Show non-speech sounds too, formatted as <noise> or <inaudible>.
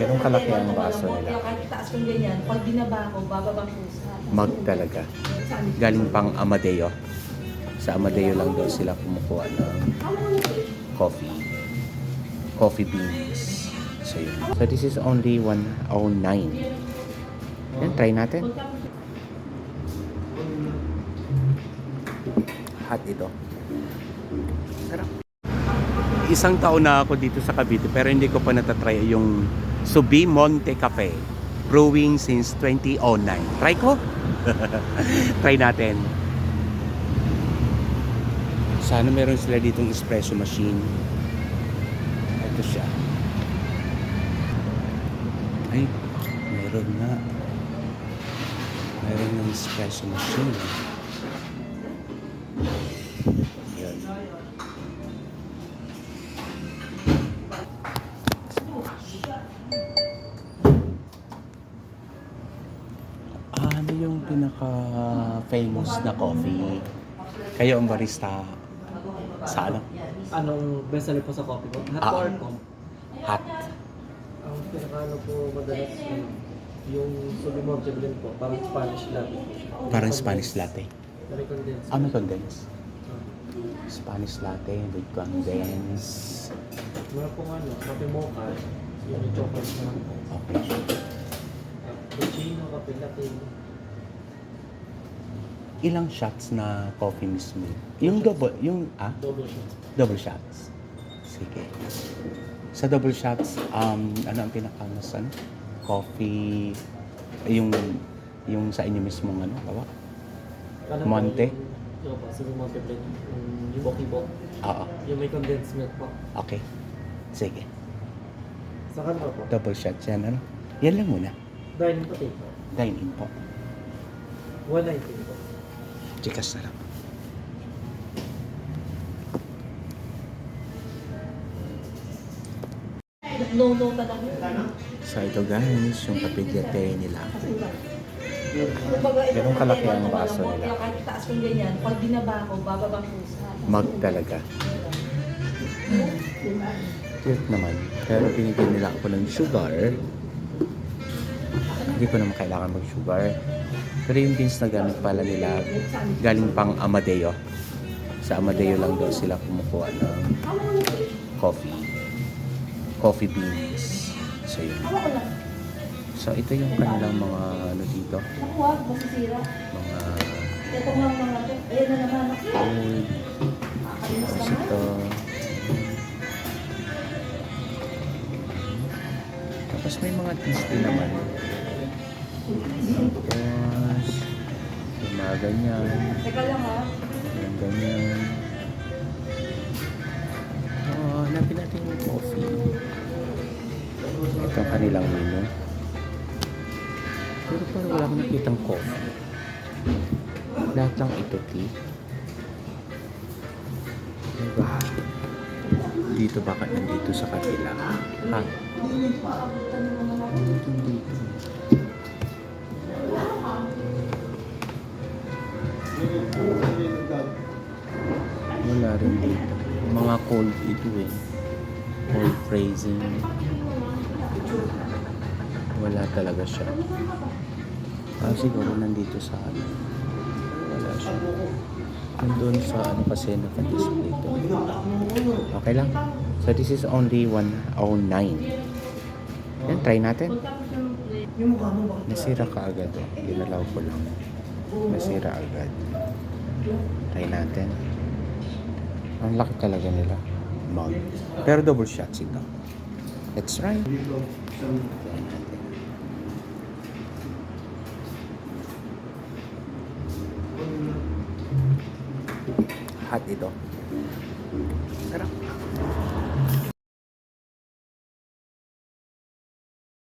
Ganun kalaki ang baso nila. Taas kong ganyan, pag binaba ko, bababang pusa. Mag talaga. Galing pang Amadeo. Sa Amadeo lang daw sila kumukuha ng coffee. Coffee beans. So yun. So this is only 109. Yan, try natin. Hot ito. Sarap. Isang taon na ako dito sa Cavite pero hindi ko pa natatry yung Subi Monte Cafe. Brewing since 2009. Try ko? <laughs> Try natin. Sana meron sila ditong espresso machine. Ito siya. Ay, meron na. Meron ng espresso machine. Yan. Yung pinaka-famous na coffee? Kayo ang barista sa ano? Anong best seller po sa coffee po? Hot Ah. or cold? Hot. Ang pinakaano po madalas yung, yung Subimonte blend po, parang Spanish latte po siya. Parang Spanish latte. Very condensed. Ah, may condense. Ah. Spanish latte with condense. Meron pong ano, kape mocha, yung may chocolate naman po. Okay. Ah, Cappuccino, kape latte. Ilang shots na coffee mismo? Yung double, yung, ah? Double shot. Double shots. Sige. Sa double shots, um, ano ang pinakamas, ano? Coffee, yung, yung sa inyo mismong, ano? Ano po, Monte? Yung, yung Subimonte blend. Yung, yung Bokibok. Oo. Yung may condensed milk po. Okay. Sige. Sa kanila po. Double shots yan, ano? Yan lang muna. Dining po take po. Dine in po. 190 po. Chikas na lang. No, no talaga. So ito guys, yung papilyate nila. Ganun kalaki ang baso nila. Kahit taas kong ganyan, pag binaba ko, bababang. Mag talaga. Cute naman. Pero binigyan nila ako ng sugar. Hindi ko naman kailangan mag-sugar. Pero yung beans na gamit pala nila, galing pang Amadeo. Sa Amadeo lang daw sila kumukuha ng coffee. Coffee beans. So yun. So ito yung kanilang mga ano dito. Mga food. Tapos ito. Tapos may mga teas naman. Tapos, yung mga ganyan. Teka lang ha. Yung ganyan. Oh, hanapin natin yung coffee. Ito ang kanilang menu. Pero parang wala akong nakitang coffee. Lahat lang ito tea. Diba? Dito baka nandito sa kabila. Ha? Dito dito. Mga cold ito eh. Cold phrasing. Wala talaga siya. Ah, siguro nandito sa ano. Wala siya. Nandun sa ano kasi naka-display ito. Okay lang. So this is only 109. Yan, try natin. Nasira ka agad oh. Ginalaw ko lang. Nasira agad. Try natin. Ang laki talaga nila. Mug. Pero double shots ito. Let's try. Try natin. Hot ito. Sarap.